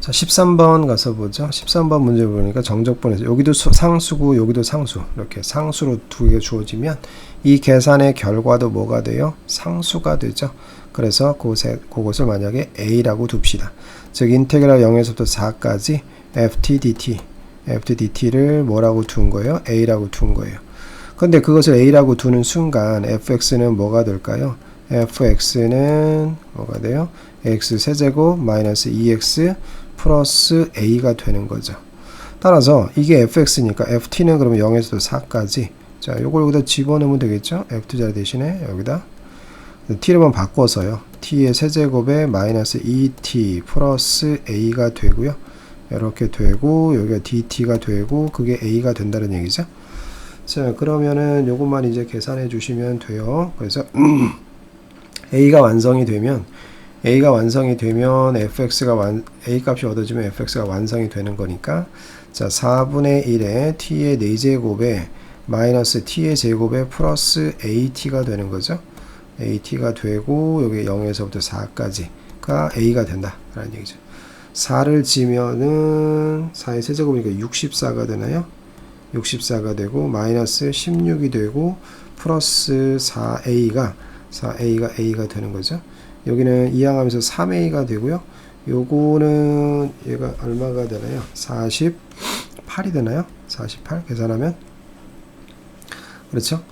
자, 13번 가서 보죠. 13번 문제 보니까 정적분에서 여기도 수- 상수고 여기도 상수 이렇게 상수로 두 개가 주어지면 이 계산의 결과도 뭐가 돼요? 상수가 되죠. 그래서 그곳에, 그것을 만약에 a라고 둡시다. 즉 인테그랄 0에서부터 4까지 ft dt ft dt를 뭐라고 둔 거예요? a라고 둔 거예요. 근데 그것을 a라고 두는 순간 fx는 뭐가 될까요? Fx는 뭐가 돼요? x 세제곱 마이너스 2x 플러스 a가 되는 거죠. 따라서 이게 fx니까 ft는 그러면 0에서 4까지 자, 요걸 여기다 집어넣으면 되겠죠? f 자리 대신에 여기다 t를만 바꿔서요. t의 세제곱에 마이너스 2t 플러스 a가 되고요. 이렇게 되고 여기가 dt가 되고 그게 a가 된다는 얘기죠. 자, 그러면은 요것만 이제 계산해 주시면 돼요. 그래서 a가 완성이 되면 a가 완성이 되면 fx가 완 a 값이 얻어지면 fx가 완성이 되는 거니까 자 4분의 1에 t의 4제곱에 마이너스 t의 제곱에 플러스 at가 되는 거죠. At가 되고 여기 0에서부터 4까지가 a가 된다라는 얘기죠. 4를 지면은 4의 세제곱이니까 64가 되나요? 64가 되고 마이너스 16이 되고 플러스 4a가 4a가 a가 되는 거죠 여기는 이항하면서 3a가 되고요. 요거는 얘가 얼마가 되나요? 48이 되나요? 48 계산하면 그렇죠?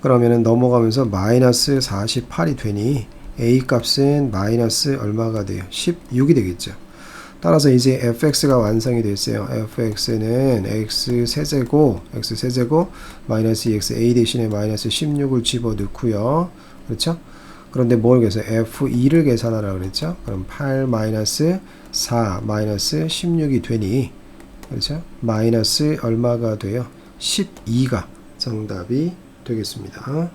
그러면은 넘어가면서 마이너스 48이 되니 a 값은 마이너스 얼마가 돼요? 16이 되겠죠. 따라서 이제 fx가 완성이 됐어요. fx는 x 세제곱, x 세제곱 마이너스 2x a 대신에 마이너스 16을 집어 넣고요. 그렇죠? 그런데 뭘 계산? F2를 계산하라 그랬죠? 그럼 8 마이너스 4 마이너스 16이 되니 그렇죠? 마이너스 얼마가 돼요? 12가 정답이 되겠습니다.